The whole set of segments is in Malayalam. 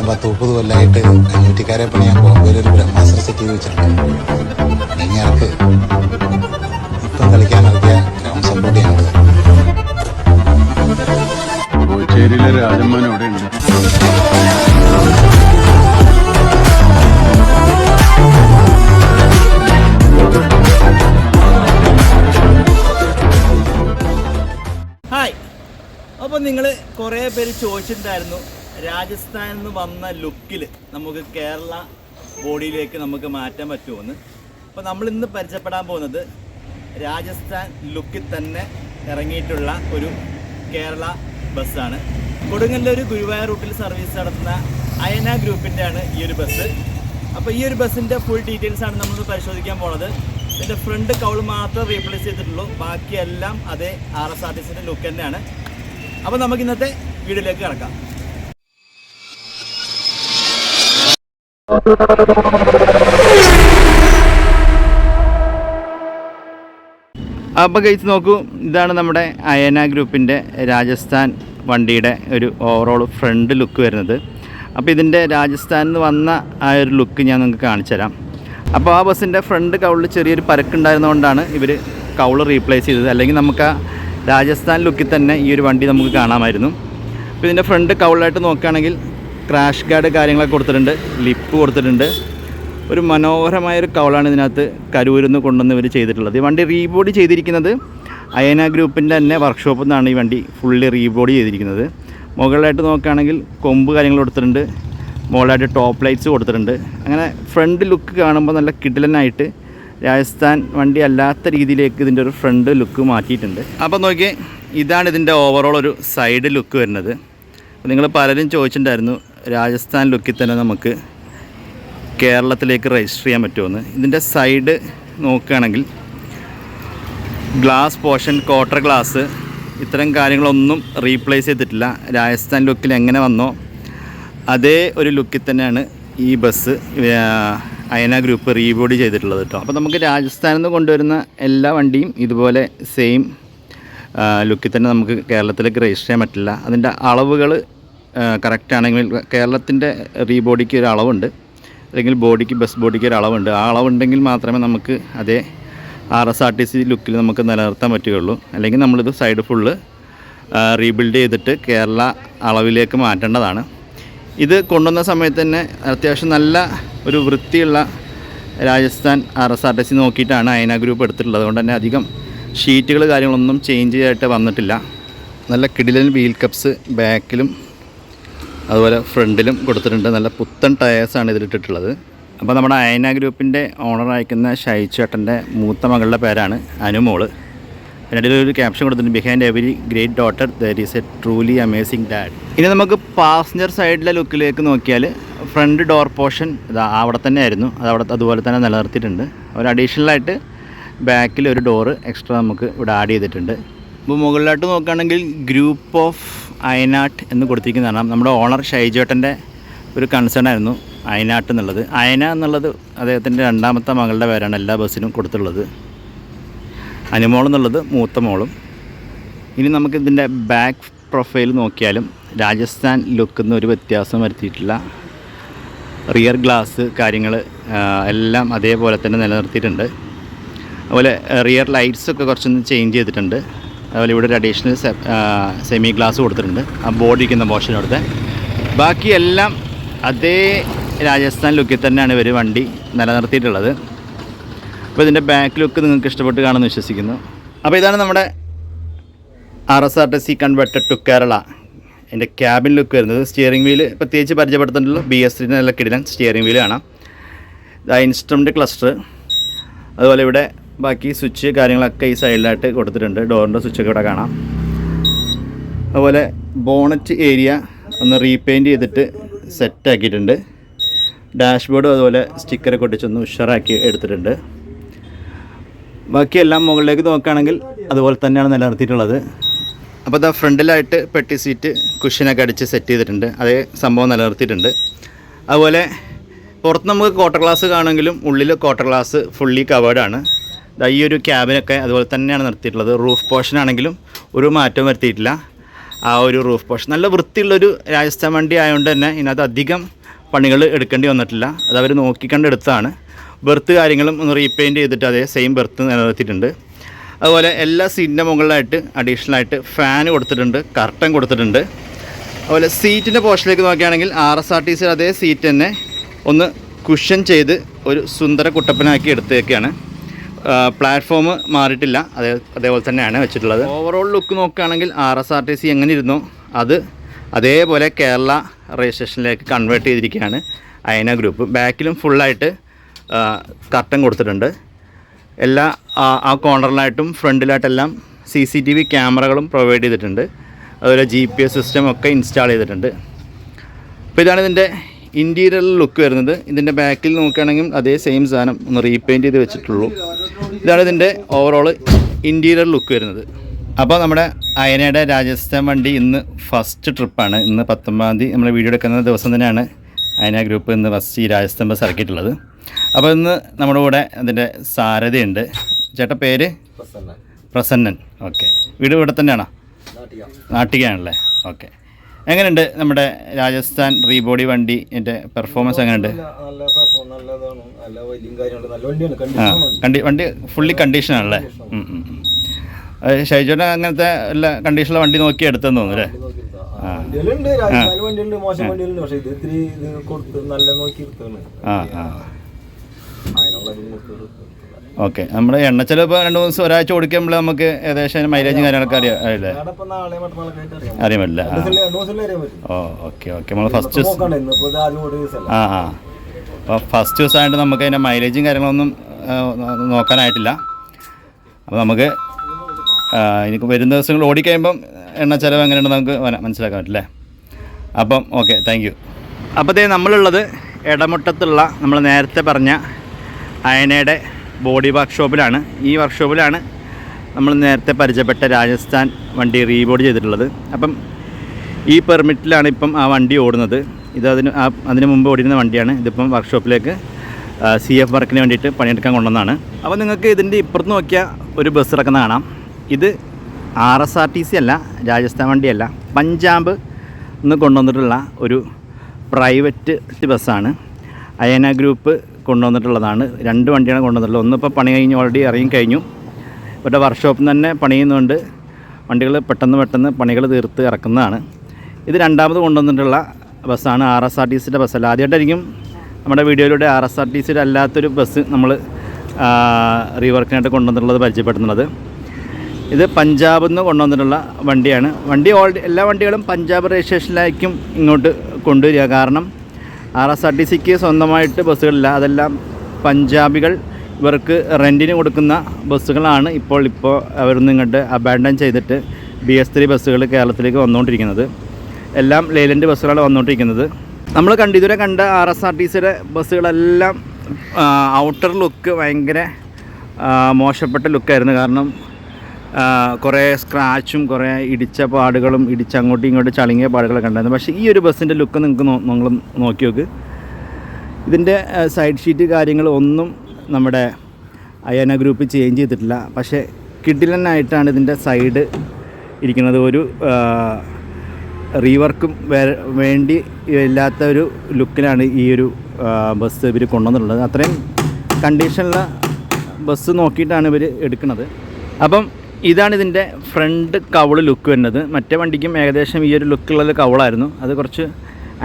ഏട്ടൻ പത്ത് മുപ്പത് കൊല്ലമായിട്ട് കമ്മ്യൂണിറ്റിക്കാരെ പണിയാൻ ബോംബെയിൽ ഒരു ബ്രഹ്മാസ്ത്ര സിറ്റി ചെയ്ത് വെച്ചിട്ടുണ്ട്. ഇനിയാൾക്ക് ഇപ്പം കളിക്കാൻ ഇറക്കിയ ഗ്രൗണ്ട് സപ്പോർട്ട് കോച്ചേരിയിലെ രാജമ്മൻ ഉണ്ട്? ഹായ് അപ്പോൾ നിങ്ങൾ കുറേ പേര് ചോദിച്ചിട്ടുണ്ടായിരുന്നു. രാജസ്ഥാനിൽ നിന്ന് വന്ന ലുക്കിൽ നമുക്ക് കേരള ബോഡിയിലേക്ക് നമുക്ക് മാറ്റാൻ പറ്റുമെന്ന്? അപ്പോൾ നമ്മൾ ഇന്ന് പരിചയപ്പെടാൻ പോകുന്നത് രാജസ്ഥാൻ ലുക്കിൽ തന്നെ ഇറങ്ങിയിട്ടുള്ള ഒരു കേരള ബസ്സാണ് കൊടുങ്ങല്ലൂർ ഗുരുവായൂർ റൂട്ടിൽ സർവീസ് നടത്തുന്ന അയന ഗ്രൂപ്പിന്റെ ആണ് ഈ ഒരു ബസ് അപ്പോൾ ഈ ഒരു ബസ്സിന്റെ ഫുൾ ഡീറ്റെയിൽസ് ആണ് നമ്മൾ പരിശോധിക്കാൻ പോണത്. ഇതിന്റെ ഫ്രണ്ട് കൗൾ മാത്രം റീപ്ലേസ് ചെയ്തിട്ടുള്ളൂ. ബാക്കിയെല്ലാം അതേ ആർ എസ് ആർ ടി സിന്റെ ലുക്ക് തന്നെയാണ്. അപ്പോൾ നമുക്ക് ഇന്നത്തെ വീഡിയോയിലേക്ക് കിടക്കാം. അപ്പോൾ കഴിച്ച് നോക്കൂ ഇതാണ് നമ്മുടെ അയന ഗ്രൂപ്പിന്റെ രാജസ്ഥാൻ വണ്ടിയുടെ ഒരു ഓവറോൾ ഫ്രണ്ട് ലുക്ക് വരുന്നത്. അപ്പോൾ ഇതിന്റെ രാജസ്ഥാനിൽ നിന്ന് വന്ന ആ ഒരു ലുക്ക് ഞാൻ നിങ്ങൾക്ക് കാണിച്ചുതരാം അപ്പോൾ ആ ബസ്സിന്റെ ഫ്രണ്ട് കൗളിൽ ചെറിയൊരു പരക്കുണ്ടായിരുന്നതുകൊണ്ടാണ് ഇവർ കൗൾ റീപ്ലേസ് ചെയ്തത്. അല്ലെങ്കിൽ നമുക്ക് ആ രാജസ്ഥാൻ ലുക്കിൽ തന്നെ ഈ ഒരു വണ്ടി നമുക്ക് കാണാമായിരുന്നു. അപ്പോൾ ഇതിന്റെ ഫ്രണ്ട് കൗളിലായിട്ട് നോക്കുകയാണെങ്കിൽ ക്രാഷ് ഗാർഡ് കാര്യങ്ങളൊക്കെ കൊടുത്തിട്ടുണ്ട്. ലിപ്പ് കൊടുത്തിട്ടുണ്ട്. ഒരു മനോഹരമായ ഒരു കവളാണ് ഇതിനകത്ത് കരൂരിൽ നിന്ന് കൊണ്ടുവന്ന് ഇവർ ചെയ്തിട്ടുള്ളത്. ഈ വണ്ടി റീബോഡി ചെയ്തിരിക്കുന്നത് അയന ഗ്രൂപ്പിന്റെ തന്നെ വർക്ക്ഷോപ്പിൽ നിന്നാണ് ഈ വണ്ടി ഫുള്ളി റീബോഡി ചെയ്തിരിക്കുന്നത്. മുകളിലായിട്ട് നോക്കുകയാണെങ്കിൽ കൊമ്പ് കാര്യങ്ങൾ കൊടുത്തിട്ടുണ്ട്. മുകളിലായിട്ട് ടോപ്പ് ലൈറ്റ്സ് കൊടുത്തിട്ടുണ്ട്. അങ്ങനെ ഫ്രണ്ട് ലുക്ക് കാണുമ്പോൾ നല്ല കിടിലനായിട്ട് രാജസ്ഥാൻ വണ്ടി അല്ലാത്ത രീതിയിലേക്ക് ഇതിന്റെ ഒരു ഫ്രണ്ട് ലുക്ക് മാറ്റിയിട്ടുണ്ട്. അപ്പോൾ നോക്കിയേ ഇതാണ് ഇതിന്റെ ഓവറോൾ ഒരു സൈഡ് ലുക്ക് വരുന്നത്. നിങ്ങൾ പലരും ചോദിച്ചിട്ടുണ്ടായിരുന്നു രാജസ്ഥാൻ ലുക്കിൽ തന്നെ നമുക്ക് കേരളത്തിലേക്ക് രജിസ്റ്റർ ചെയ്യാൻ പറ്റുമെന്ന്. ഇതിന്റെ സൈഡ് നോക്കുകയാണെങ്കിൽ ഗ്ലാസ് പോർഷൻ ക്വാർട്ടർ ഗ്ലാസ് ഇത്തരം കാര്യങ്ങളൊന്നും റീപ്ലേസ് ചെയ്തിട്ടില്ല. രാജസ്ഥാൻ ലുക്കിൽ എങ്ങനെ വന്നോ അതേ ഒരു ലുക്കിൽ തന്നെയാണ് ഈ ബസ് അയന ഗ്രൂപ്പ് റീബോഡി ചെയ്തിട്ടുള്ളത് കേട്ടോ അപ്പോൾ നമുക്ക് രാജസ്ഥാനിൽ നിന്ന് കൊണ്ടുവരുന്ന എല്ലാ വണ്ടിയും ഇതുപോലെ സെയിം ലുക്കിൽ തന്നെ നമുക്ക് കേരളത്തിലേക്ക് രജിസ്റ്റർ ചെയ്യാൻ പറ്റില്ല. അതിന്റെ അളവുകൾ കറക്റ്റ് ആണെങ്കിൽ കേരളത്തിന്റെ റീബോഡിക്ക് ഒരു അളവുണ്ട്. അല്ലെങ്കിൽ ബോഡിക്ക് ബസ് ബോഡിക്ക് ഒരു അളവുണ്ട്. ആ അളവുണ്ടെങ്കിൽ മാത്രമേ നമുക്ക് അതേ R S R T C ലുക്കിൽ നമുക്ക് നിലനിർത്താൻ പറ്റുകയുള്ളൂ. അല്ലെങ്കിൽ നമ്മളിത് സൈഡ് ഫുള്ള് റീബിൽഡ് ചെയ്തിട്ട് കേരള അളവിലേക്ക് മാറ്റേണ്ടതാണ്. ഇത് കൊണ്ടുവന്ന സമയത്ത് തന്നെ അത്യാവശ്യം നല്ല ഒരു വൃത്തിയുള്ള Rajasthan R S R T C നോക്കിയിട്ടാണ് അയന ഗ്രൂപ്പ് എടുത്തിട്ടുള്ളത്. അതുകൊണ്ട് തന്നെ അധികം ഷീറ്റുകൾ കാര്യങ്ങളൊന്നും ചേഞ്ച് ചെയ്തിട്ട് വന്നിട്ടില്ല. നല്ല കിടിലൻ വീൽ കപ്സ് ബാക്കിലും അതുപോലെ ഫ്രണ്ടിലും കൊടുത്തിട്ടുണ്ട്. നല്ല പുത്തൻ ടയേഴ്സാണ് ഇതിലിട്ടിട്ടുള്ളത്. അപ്പോൾ നമ്മുടെ അയന ഗ്രൂപ്പിന്റെ ഓണർ അയക്കുന്ന ഷൈച്ചേട്ടന്റെ മൂത്ത മകളുടെ പേരാണ് അനുമോൾ. പിന്നെ ഒരു ക്യാപ്ഷൻ കൊടുത്തിട്ടുണ്ട് behind every great daughter there is a truly amazing dad ഇനി നമുക്ക് പാസഞ്ചർ സൈഡിലെ ലുക്കിലേക്ക് നോക്കിയാൽ ഫ്രണ്ട് ഡോർ പോർഷൻ ഇതാ അവിടെ തന്നെ ആയിരുന്നു അത് അവിടെ അതുപോലെ തന്നെ നിലനിർത്തിയിട്ടുണ്ട്. ഒരു അഡീഷണലായിട്ട് ബാക്കിൽ ഒരു ഡോറ് എക്സ്ട്രാ നമുക്ക് ഇവിടെ ആഡ് ചെയ്തിട്ടുണ്ട്. ഇപ്പോൾ മുകളിലോട്ട് നോക്കുകയാണെങ്കിൽ ഗ്രൂപ്പ് ഓഫ് അയനാട്ട് എന്ന് കൊടുത്തിരിക്കുന്നതാണ് നമ്മുടെ ഓണർ ഷൈജേട്ടന്റെ ഒരു കൺസേൺ ആയിരുന്നു അയനാട്ട് എന്നുള്ളത്. അയന എന്നുള്ളത് അദ്ദേഹത്തിന്റെ രണ്ടാമത്തെ മകളുടെ പേരാണ് എല്ലാ ബസ്സിനും കൊടുത്തുള്ളത് അനുമോൾ എന്നുള്ളത് മൂത്ത മോളും. ഇനി നമുക്ക് ഇതിന്റെ ബാക്ക് പ്രൊഫൈൽ നോക്കിയാലും രാജസ്ഥാൻ ലുക്കെന്ന് ഒരു വ്യത്യാസം വരുത്തിയിട്ടില്ല റിയർ ഗ്ലാസ് കാര്യങ്ങൾ എല്ലാം അതേപോലെ തന്നെ നിലനിർത്തിയിട്ടുണ്ട്. അതുപോലെ റിയർ ലൈറ്റ്സൊക്കെ കുറച്ചൊന്ന് ചേഞ്ച് ചെയ്തിട്ടുണ്ട്. അതുപോലെ ഇവിടെ ഒരു അഡീഷണൽ സെമി ഗ്ലാസ് കൊടുത്തിട്ടുണ്ട്. ആ ബോർഡ് ഇരിക്കുന്ന പോർഷൻ അവിടുത്തെ. ബാക്കി എല്ലാം അതേ രാജസ്ഥാൻ ലുക്കിൽ തന്നെയാണ് ഇവർ വണ്ടി നിലനിർത്തിയിട്ടുള്ളത്. അപ്പോൾ ഇതിന്റെ ബാക്ക് ലുക്ക് നിങ്ങൾക്ക് ഇഷ്ടപ്പെട്ട് കാണുമെന്ന് വിശ്വസിക്കുന്നു. അപ്പോൾ ഇതാണ് നമ്മുടെ R S R T C converted to Kerala എന്റെ ക്യാബിൻ ലുക്ക് വരുന്നത്. സ്റ്റിയറിംഗ് വീൽ പ്രത്യേകിച്ച് പരിചയപ്പെടുത്തേണ്ടല്ലോ ബി എസ് ത്രീ നല്ല കിടിലൻ സ്റ്റിയറിംഗ് വീൽ കാണാം. ഇതാ ഇൻസ്ട്രുമെന്റ് ക്ലസ്റ്റർ അതുപോലെ ഇവിടെ ബാക്കി സ്വിച്ച് കാര്യങ്ങളൊക്കെ ഈ സൈഡിലായിട്ട് കൊടുത്തിട്ടുണ്ട്. ഡോറിന്റെ സ്വിച്ചൊക്കെ ഇവിടെ കാണാം. അതുപോലെ ബോണറ്റ് ഏരിയ ഒന്ന് റീപെയിന്റ് ചെയ്തിട്ട് സെറ്റ് ആക്കിയിട്ടുണ്ട് ഡാഷ്ബോർഡും അതുപോലെ സ്റ്റിക്കറൊക്കെ ഒട്ടിച്ചൊന്ന് ഉഷാറാക്കി എടുത്തിട്ടുണ്ട്. ബാക്കിയെല്ലാം മുകളിലേക്ക് നോക്കുകയാണെങ്കിൽ അതുപോലെ തന്നെയാണ് നിലനിർത്തിയിട്ടുള്ളത്. അപ്പോൾ ഇതാ ഫ്രണ്ടിലായിട്ട് പെട്ടി സീറ്റ് കുഷ്യനൊക്കെ അടിച്ച് സെറ്റ് ചെയ്തിട്ടുണ്ട്. അതേ സംഭവം നിലനിർത്തിയിട്ടുണ്ട്. അതുപോലെ പുറത്ത് നമുക്ക് ക്വാർട്ടർ ഗ്ലാസ് കാണുമെങ്കിലും ഉള്ളിൽ ക്വാർട്ടർ ഗ്ലാസ് ഫുള്ളി കവേർഡാണ് ഈ ഒരു ക്യാബിനൊക്കെ അതുപോലെ തന്നെയാണ് നിർത്തിയിട്ടുള്ളത്. റൂഫ് പോർഷൻ ആണെങ്കിലും ഒരു മാറ്റവും വരുത്തിയിട്ടില്ല. ആ ഒരു റൂഫ് പോർഷൻ നല്ല വൃത്തിയുള്ളൊരു രാജസ്ഥാൻ വണ്ടി ആയതുകൊണ്ട് തന്നെ ഇതിനകത്ത് അധികം പണികൾ എടുക്കേണ്ടി വന്നിട്ടില്ല. അത് അവർ നോക്കിക്കണ്ട് എടുത്തതാണ്. ബെർത്ത് കാര്യങ്ങളും ഒന്ന് റീപെയിന്റ് ചെയ്തിട്ട് അതേ സെയിം ബെർത്ത് നിലനിർത്തിയിട്ടുണ്ട്. അതുപോലെ എല്ലാ സീറ്റിന്റെ മുകളിലായിട്ട് അഡീഷണൽ ആയിട്ട് ഫാൻ കൊടുത്തിട്ടുണ്ട് കർട്ടൻ കൊടുത്തിട്ടുണ്ട്. അതുപോലെ സീറ്റിന്റെ പോർഷനിലേക്ക് നോക്കുകയാണെങ്കിൽ ആർ എസ് ആർ ടി സിയുടെ അതേ സീറ്റ് തന്നെ ഒന്ന് കുഷൻ ചെയ്ത് ഒരു സുന്ദര കുട്ടപ്പനാക്കി എടുത്തേക്കാണ്. പ്ലാറ്റ്ഫോം മാറിയിട്ടില്ല. അതേ അതേപോലെ തന്നെയാണ് വെച്ചിട്ടുള്ളത്. ഓവറോൾ ലുക്ക് നോക്കുകയാണെങ്കിൽ R S R T C എങ്ങനെ ഇരുന്നു അത് അതേപോലെ കേരള രജിസ്ട്രേഷനിലേക്ക് കൺവേർട്ട് ചെയ്തിരിക്കുകയാണ് അയന ഗ്രൂപ്പ് ബാക്കിലും ഫുള്ളായിട്ട് കർട്ടൻ കൊടുത്തിട്ടുണ്ട്. എല്ലാ ആ- കോർണറിലായിട്ടും ഫ്രണ്ടിലായിട്ടെല്ലാം സി സി ടി വി ക്യാമറകളും പ്രൊവൈഡ് ചെയ്തിട്ടുണ്ട്. അതുപോലെ ജി പി എസ് സിസ്റ്റം ഒക്കെ ഇൻസ്റ്റാൾ ചെയ്തിട്ടുണ്ട്. അപ്പോൾ ഇതാണ് ഇതിന്റെ ഇന്റീരിയൽ ലുക്ക് വരുന്നത്. ഇതിന്റെ ബാക്കിൽ നോക്കുകയാണെങ്കിൽ അതേ സെയിം സാധനം. ഒന്ന് റീപെയിന്റ് ചെയ്ത് വെച്ചിട്ടുള്ളൂ. ഇതാണ് ഇതിന്റെ ഓവറോൾ ഇന്റീരിയർ ലുക്ക് വരുന്നത്. അപ്പോൾ നമ്മുടെ അയനയുടെ രാജസ്ഥാൻ വണ്ടി ഇന്ന് ഫസ്റ്റ് ട്രിപ്പാണ് ഇന്ന് പത്തൊമ്പതാം തീയതി നമ്മൾ വീഡിയോ എടുക്കുന്ന ദിവസം തന്നെയാണ് അയന ഗ്രൂപ്പ് ഇന്ന് ഫസ്റ്റ് ഈ രാജസ്ഥാൻ ബസ് ഇറക്കിയിട്ടുള്ളത്. അപ്പോൾ ഇന്ന് നമ്മുടെ കൂടെ അതിന്റെ സാരഥിയുണ്ട്. ചേട്ട പേര്? പ്രസന്നൻ. ഓക്കെ. വീട് ഇവിടെ തന്നെയാണോ? നാട്ടികയാണല്ലേ? ഓക്കെ. എങ്ങനെയുണ്ട് നമ്മുടെ രാജസ്ഥാൻ റീബോഡി വണ്ടി എന്റെ പെർഫോമൻസ് എങ്ങനെയുണ്ട്? കണ്ടി വണ്ടി ഫുള്ളി കണ്ടീഷൻ ആണല്ലേ. ഷൈജോനെ അങ്ങനത്തെ എല്ലാ കണ്ടീഷനുള്ള വണ്ടി നോക്കി എടുത്തെന്ന് തോന്നുന്നു അല്ലേ? ആ ആ അതിനുള്ള ഇത് കൊടുത്ത് എടുത്തതാണ്. ഓക്കെ. നമ്മുടെ എണ്ണ ഇപ്പോൾ രണ്ട് മൂന്ന് ദിവസം ഒരാഴ്ച ഓടിക്കുമ്പോൾ നമുക്ക് ഏകദേശം മൈലേജും കാര്യങ്ങളൊക്കെ അറിയാം അല്ലേ അറിയാൻ പറ്റില്ല. ഓ ഓക്കെ ഓക്കെ. നമ്മൾ ഫസ്റ്റ് ആ ആ. അപ്പോൾ ഫസ്റ്റ് ദിവസമായിട്ട് നമുക്ക് അതിന്റെ മൈലേജും കാര്യങ്ങളൊന്നും നോക്കാനായിട്ടില്ല. അപ്പോൾ നമുക്ക് എനിക്ക് വരുന്ന ദിവസങ്ങൾ ഓടിക്കഴിയുമ്പം എണ്ണ ചിലവ് എങ്ങനെയുണ്ടെന്ന് നമുക്ക് മനസ്സിലാക്കാൻ പറ്റില്ലേ? അപ്പം ഓക്കെ. താങ്ക് യു അപ്പോൾ നമ്മളുള്ളത് ഇടമുട്ടത്തുള്ള നമ്മൾ നേരത്തെ പറഞ്ഞ അയനയുടെ ബോഡി വർക്ക്ഷോപ്പിലാണ്. ഈ വർക്ക്ഷോപ്പിലാണ് നമ്മൾ നേരത്തെ പരിചയപ്പെട്ട രാജസ്ഥാൻ വണ്ടി റീബോഡി ചെയ്തിട്ടുള്ളത്. അപ്പം ഈ പെർമിറ്റിലാണ് ഇപ്പം ആ വണ്ടി ഓടുന്നത്. ഇത് അതിന് അതിന് മുമ്പ് ഓടിയിരുന്ന വണ്ടിയാണ്. ഇതിപ്പം വർക്ക്ഷോപ്പിലേക്ക് സി എഫ് വർക്കിന് വേണ്ടിയിട്ട് പണിയെടുക്കാൻ കൊണ്ടുവന്നതാണ്. അപ്പോൾ നിങ്ങൾക്ക് ഇതിന്റെ ഇപ്പുറത്ത് നോക്കിയാൽ ഒരു ബസ് ഇറക്കുന്ന കാണാം. ഇത് R S R T C അല്ല രാജസ്ഥാൻ വണ്ടിയല്ല. പഞ്ചാബ് നിന്ന് കൊണ്ടുവന്നിട്ടുള്ള ഒരു പ്രൈവറ്റ് ബസ്സാണ്. അയന ഗ്രൂപ്പ് കൊണ്ടുവന്നിട്ടുള്ളതാണ്. രണ്ട് വണ്ടിയാണ് കൊണ്ടുവന്നിട്ടുള്ളത്. ഒന്നിപ്പോൾ പണി കഴിഞ്ഞ് ഓൾറെഡി ഇറങ്ങി കഴിഞ്ഞു. ഇവരുടെ വർക്ക്ഷോപ്പിൽ നിന്ന് തന്നെ പണിയുന്നുണ്ട് വണ്ടികൾ പെട്ടെന്ന് പെട്ടെന്ന് പണികൾ തീർത്ത് ഇറക്കുന്നതാണ്. ഇത് രണ്ടാമത് കൊണ്ടുവന്നിട്ടുള്ള ബസ്സാണ് ആർ എസ് ആർ ടി സിയുടെ ബസ്സല്ല. ആദ്യമായിട്ടായിരിക്കും നമ്മുടെ വീഡിയോയിലൂടെ ആർ എസ് ആർ ടി സിയുടെ അല്ലാത്തൊരു ബസ് നമ്മൾ റീവർക്കിനായിട്ട് കൊണ്ടുവന്നിട്ടുള്ളത് പരിചയപ്പെടുത്തുന്നത്. ഇത് പഞ്ചാബിൽ നിന്ന് കൊണ്ടുവന്നിട്ടുള്ള വണ്ടിയാണ്. വണ്ടി ഓൾറെഡി എല്ലാ വണ്ടികളും പഞ്ചാബ് രജിസ്ട്രേഷനിലായിരിക്കും ഇങ്ങോട്ട് കൊണ്ടുവരിക. കാരണം ആർ എസ് ആർ ടി സിക്ക് സ്വന്തമായിട്ട് ബസ്സുകളില്ല. അതെല്ലാം പഞ്ചാബികൾ ഇവർക്ക് റെന്റിന് കൊടുക്കുന്ന ബസ്സുകളാണ് ഇപ്പോൾ ഇപ്പോൾ അവരൊന്നും ഇങ്ങോട്ട് അബാൻഡൻ ചെയ്തിട്ട് ബി എസ് ത്രീ ബസ്സുകൾ കേരളത്തിലേക്ക് വന്നുകൊണ്ടിരിക്കുന്നത് എല്ലാം ലേലന്റ് ബസ്സുകളാണ് വന്നുകൊണ്ടിരിക്കുന്നത് നമ്മൾ കണ്ട ഇതുവരെ കണ്ട ആർ എസ് ആർ ടി സിയുടെ ബസ്സുകളെല്ലാം ഔട്ടർ ലുക്ക് ഭയങ്കര മോശപ്പെട്ട ലുക്കായിരുന്നു കാരണം കുറേ സ്ക്രാച്ചും കുറേ ഇടിച്ച പാടുകളും ഇടിച്ച അങ്ങോട്ടും ഇങ്ങോട്ടും ചളുങ്ങിയ പാടുകളൊക്കെ ഉണ്ടായിരുന്നു. പക്ഷേ ഈ ഒരു ബസ്സിന്റെ ലുക്ക് നിങ്ങൾക്ക് നിങ്ങൾ നോക്കി നോക്ക്. ഇതിന്റെ സൈഡ് ഷീറ്റ് കാര്യങ്ങൾ ഒന്നും നമ്മുടെ അയന ഗ്രൂപ്പ് ചേഞ്ച് ചെയ്തിട്ടില്ല. പക്ഷേ കിഡിലനായിട്ടാണ് ഇതിന്റെ സൈഡ് ഇരിക്കുന്നത്. ഒരു റീവർക്കും വേണ്ടി ഇല്ലാത്ത ഒരു ലുക്കിലാണ് ഈ ഒരു ബസ് ഇവർ കൊണ്ടുവന്നിട്ടുള്ളത്. അത്രയും കണ്ടീഷനിലുള്ള ബസ് നോക്കിയിട്ടാണ് ഇവർ എടുക്കുന്നത്. അപ്പം ഇതാണ് ഇതിന്റെ ഫ്രണ്ട് കവൾ ലുക്ക് വരുന്നത്. മറ്റേ വണ്ടിക്കും ഏകദേശം ഈ ഒരു ലുക്കുള്ള കവളായിരുന്നു. അത് കുറച്ച്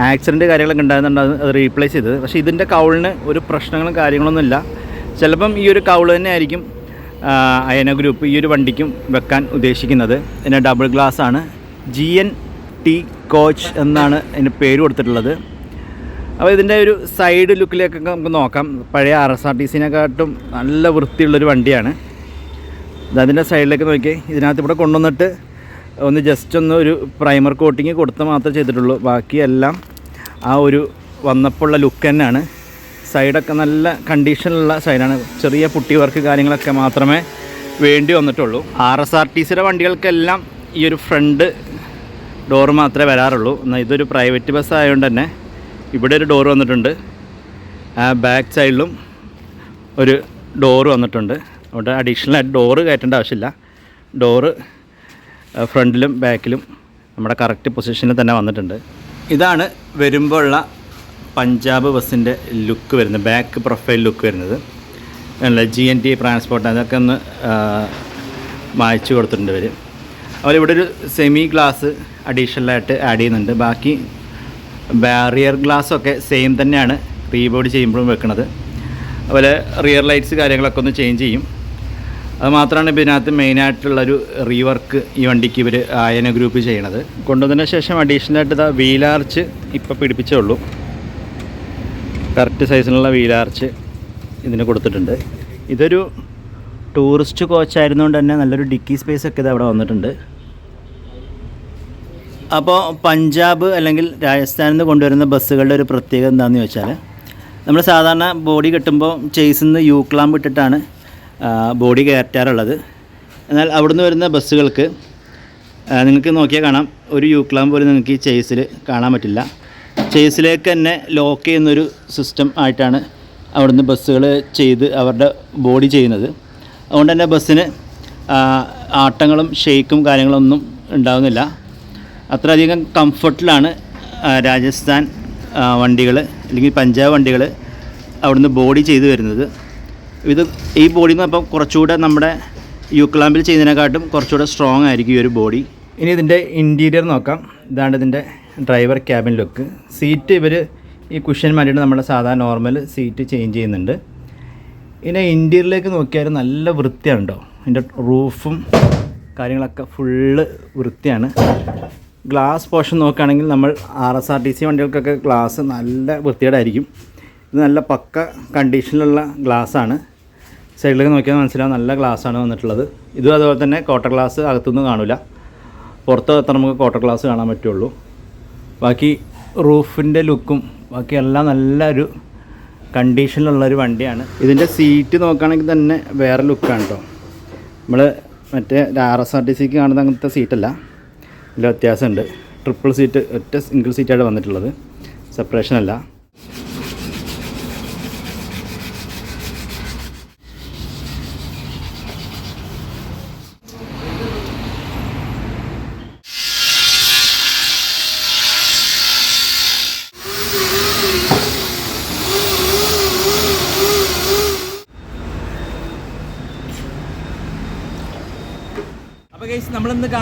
ആക്സിഡന്റ് കാര്യങ്ങളൊക്കെ ഉണ്ടായിരുന്നുണ്ട് അത് റീപ്ലേസ് ചെയ്തത്. പക്ഷേ ഇതിന്റെ കവളിന് ഒരു പ്രശ്നങ്ങളും കാര്യങ്ങളൊന്നും ഇല്ല. ചിലപ്പം ഈ ഒരു കവൾ തന്നെ ആയിരിക്കും അയന ഗ്രൂപ്പ് ഈ ഒരു വണ്ടിക്കും വെക്കാൻ ഉദ്ദേശിക്കുന്നത്. പിന്നെ ഡബിൾ ഗ്ലാസ് ആണ്. ജി എൻ ടി കോച്ച് എന്നാണ് അതിന് പേര് കൊടുത്തിട്ടുള്ളത്. അപ്പോൾ ഇതിന്റെ ഒരു സൈഡ് ലുക്കിലേക്കൊക്കെ നമുക്ക് നോക്കാം. പഴയ ആർ എസ് ആർ ടി സിനെക്കാട്ടും നല്ല വൃത്തിയുള്ളൊരു വണ്ടിയാണ്. അതിന്റെ സൈഡിലേക്ക് നോക്കി ഇതിനകത്ത് ഇവിടെ കൊണ്ടുവന്നിട്ട് ഒന്ന് ജസ്റ്റ് ഒന്ന് ഒരു പ്രൈമർ കോട്ടിങ് കൊടുത്ത് മാത്രമേ ചെയ്തിട്ടുള്ളൂ. ബാക്കിയെല്ലാം ആ ഒരു വന്നപ്പോഴുള്ള ലുക്ക് തന്നെയാണ്. സൈഡൊക്കെ നല്ല കണ്ടീഷനിലുള്ള സൈഡാണ് ചെറിയ പുട്ടി വർക്ക് കാര്യങ്ങളൊക്കെ മാത്രമേ വേണ്ടി വന്നിട്ടുള്ളൂ. ആർ എസ് ആർ ടി സിയുടെ വണ്ടികൾക്കെല്ലാം ഈ ഒരു ഫ്രണ്ട് ഡോർ മാത്രമേ വരാറുള്ളൂ. എന്നാൽ ഇതൊരു പ്രൈവറ്റ് ബസ് ആയതുകൊണ്ട് തന്നെ ഇവിടെ ഒരു ഡോർ വന്നിട്ടുണ്ട്. ആ ബാക്ക് സൈഡിലും ഒരു ഡോറ് വന്നിട്ടുണ്ട്. അവിടെ അഡീഷണൽ ആയിട്ട് ഡോറ് കയറ്റേണ്ട ആവശ്യമില്ല. ഡോറ് ഫ്രണ്ടിലും ബാക്കിലും നമ്മുടെ കറക്റ്റ് പൊസിഷനിൽ തന്നെ വന്നിട്ടുണ്ട്. ഇതാണ് വരുമ്പോഴുള്ള പഞ്ചാബ് ബസ്സിന്റെ ലുക്ക് വരുന്നത് ബാക്ക് പ്രൊഫൈൽ ലുക്ക് വരുന്നത്. അല്ല ജി എൻ ടി ട്രാൻസ്പോർട്ട് അതൊക്കെ ഒന്ന് മായ്ച്ചു കൊടുത്തിട്ടുണ്ട് ഇവർ അതുപോലെ ഇവിടെ ഒരു സെമി ഗ്ലാസ് അഡീഷണലായിട്ട് ആഡ് ചെയ്യുന്നുണ്ട്. ബാക്കി ബാരിയർ ഗ്ലാസ്സൊക്കെ സെയിം തന്നെയാണ് റീബോർഡ് ചെയ്യുമ്പോഴും വെക്കുന്നത് അതുപോലെ റിയർ ലൈറ്റ്സ് കാര്യങ്ങളൊക്കെ ഒന്ന് ചേഞ്ച് ചെയ്യും. അത് മാത്രമാണ് ഇതിനകത്ത് മെയിനായിട്ടുള്ളൊരു റീവർക്ക് ഈ വണ്ടിക്ക് ഇവർ ആയന ഗ്രൂപ്പ് ചെയ്യണത്. കൊണ്ടുവന്നതിന് ശേഷം അഡീഷണലായിട്ട് ഇതാ വീലാർച്ച് ഇപ്പോൾ പിടിപ്പിച്ചേ ഉള്ളൂ. കറക്റ്റ് സൈസിലുള്ള വീലാർച്ച് ഇതിന് കൊടുത്തിട്ടുണ്ട്. ഇതൊരു ടൂറിസ്റ്റ് കോച്ച് ആയിരുന്നുകൊണ്ട് തന്നെ നല്ലൊരു ഡിക്കി സ്പേസ് ഒക്കെ ഇത് അവിടെ വന്നിട്ടുണ്ട്. അപ്പോൾ പഞ്ചാബ് അല്ലെങ്കിൽ രാജസ്ഥാനിൽ നിന്ന് കൊണ്ടുവരുന്ന ബസ്സുകളുടെ ഒരു പ്രത്യേകത എന്താണെന്ന് വെച്ചാൽ നമ്മൾ സാധാരണ ബോഡി കെട്ടുമ്പോൾ ചേസിൽ നിന്ന് യു ഇട്ടിട്ടാണ് ബോഡി കയറ്റാറുള്ളത്. എന്നാൽ അവിടുന്ന് വരുന്ന ബസ്സുകൾക്ക് നിങ്ങൾക്ക് നോക്കിയാൽ കാണാം ഒരു യൂക്ലാം പോലും നിങ്ങൾക്ക് ഈ ചേസിൽ കാണാൻ പറ്റില്ല. ചേസിലേക്ക് തന്നെ ലോക്ക് ചെയ്യുന്നൊരു സിസ്റ്റം ആയിട്ടാണ് അവിടുന്ന് ബസ്സുകൾ ചെയ്ത് അവരുടെ ബോഡി ചെയ്യുന്നത്. അതുകൊണ്ട് തന്നെ ബസ്സിന് ആട്ടങ്ങളും ഷെയ്ക്കും കാര്യങ്ങളൊന്നും ഉണ്ടാകുന്നില്ല അത്രയധികം കംഫർട്ടിലാണ് രാജസ്ഥാൻ വണ്ടികൾ അല്ലെങ്കിൽ പഞ്ചാബ് വണ്ടികൾ അവിടുന്ന് ബോഡി ചെയ്ത് വരുന്നത്. ഇത് ഈ ബോഡി എന്ന് അപ്പം കുറച്ചുകൂടെ നമ്മുടെ യുക്ലാമ്പിൽ ചെയ്യുന്നതിനെക്കാട്ടും കുറച്ചുകൂടെ സ്ട്രോങ് ആയിരിക്കും ഈ ഒരു ബോഡി ഇനി ഇതിന്റെ ഇന്റീരിയർ നോക്കാം. ഇതാണ് ഇതിന്റെ ഡ്രൈവർ ക്യാബിൻ ലുക്ക് സീറ്റ് ഇവർ ഈ കുഷ്യൻ മാറ്റിയിട്ട് നമ്മുടെ സാധാരണ നോർമൽ സീറ്റ് ചേഞ്ച് ചെയ്യുന്നുണ്ട്. ഇനി ഇന്റീരിയറിലേക്ക് നോക്കിയാൽ നല്ല വൃത്തിയാണ് കേട്ടോ ഇതിന്റെ റൂഫും കാര്യങ്ങളൊക്കെ ഫുള്ള് വൃത്തിയാണ്. ഗ്ലാസ് പോർഷൻ നോക്കുകയാണെങ്കിൽ നമ്മൾ R S R T C വണ്ടികൾക്കൊക്കെ glass നല്ല വൃത്തിയോടായിരിക്കും ഇത് നല്ല പക്ക കണ്ടീഷനിലുള്ള ഗ്ലാസ്സാണ് സൈഡിലേക്ക് നോക്കിയാൽ മനസ്സിലാവും നല്ല ഗ്ലാസ്സാണ് വന്നിട്ടുള്ളത്. ഇതും അതുപോലെ തന്നെ കോട്ടർ ഗ്ലാസ് അകത്തുനിന്ന് കാണില്ല. പുറത്ത് എത്ര നമുക്ക് കോട്ടർ ഗ്ലാസ് കാണാൻ പറ്റുള്ളൂ. ബാക്കി റൂഫിന്റെ ലുക്കും ബാക്കി എല്ലാം നല്ലൊരു കണ്ടീഷനിലുള്ളൊരു വണ്ടിയാണ്. ഇതിന്റെ സീറ്റ് നോക്കുകയാണെങ്കിൽ തന്നെ വേറെ ലുക്കാണ് കേട്ടോ നമ്മൾ മറ്റേ ആർ എസ് ആർ ടി സിക്ക് കാണുന്ന അങ്ങനത്തെ സീറ്റല്ല ഇതിൽ വ്യത്യാസമുണ്ട്. ട്രിപ്പിൾ സീറ്റ് ഒറ്റ സിംഗിൾ സീറ്റായിട്ട് വന്നിട്ടുള്ളത്. സെപ്പറേഷൻ അല്ല.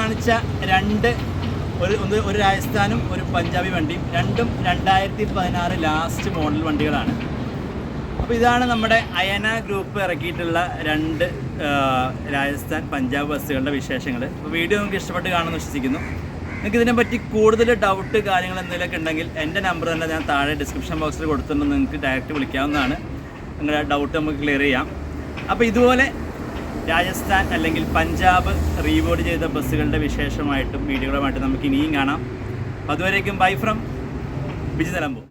കാണിച്ച രണ്ട് ഒരു ഒന്ന് ഒരു രാജസ്ഥാനും ഒരു പഞ്ചാബി വണ്ടിയും. രണ്ടും രണ്ടായിരത്തി പതിനാറ് ലാസ്റ്റ് മോഡൽ വണ്ടികളാണ്. അപ്പോൾ ഇതാണ് നമ്മുടെ അയന ഗ്രൂപ്പ് ഇറക്കിയിട്ടുള്ള രണ്ട് രാജസ്ഥാൻ പഞ്ചാബ് ബസ്സുകളുടെ വിശേഷങ്ങൾ അപ്പോൾ വീഡിയോ നിങ്ങൾക്ക് ഇഷ്ടപ്പെട്ട് കാണുമെന്ന് വിശ്വസിക്കുന്നു. നിങ്ങൾക്ക് ഇതിനെപ്പറ്റി കൂടുതൽ ഡൗട്ട് കാര്യങ്ങൾ എന്തെങ്കിലുമൊക്കെ ഉണ്ടെങ്കിൽ എന്റെ നമ്പർ തന്നെ ഞാൻ താഴെ ഡിസ്ക്രിപ്ഷൻ ബോക്സിൽ കൊടുത്തിട്ടുണ്ട്. നിങ്ങൾക്ക് ഡയറക്റ്റ് വിളിക്കാവുന്നതാണ്. നിങ്ങളുടെ ഡൗട്ട് നമുക്ക് ക്ലിയർ ചെയ്യാം. അപ്പോൾ ഇതുപോലെ രാജസ്ഥാൻ അല്ലെങ്കിൽ പഞ്ചാബ് റീബോർഡ് ചെയ്ത ബസ്സുകളുടെ വിശേഷമായിട്ടും വീഡിയോകളുമായിട്ടും നമുക്ക് ഇനിയും കാണാം. അതുവരേക്കും bye from BG Nilambur.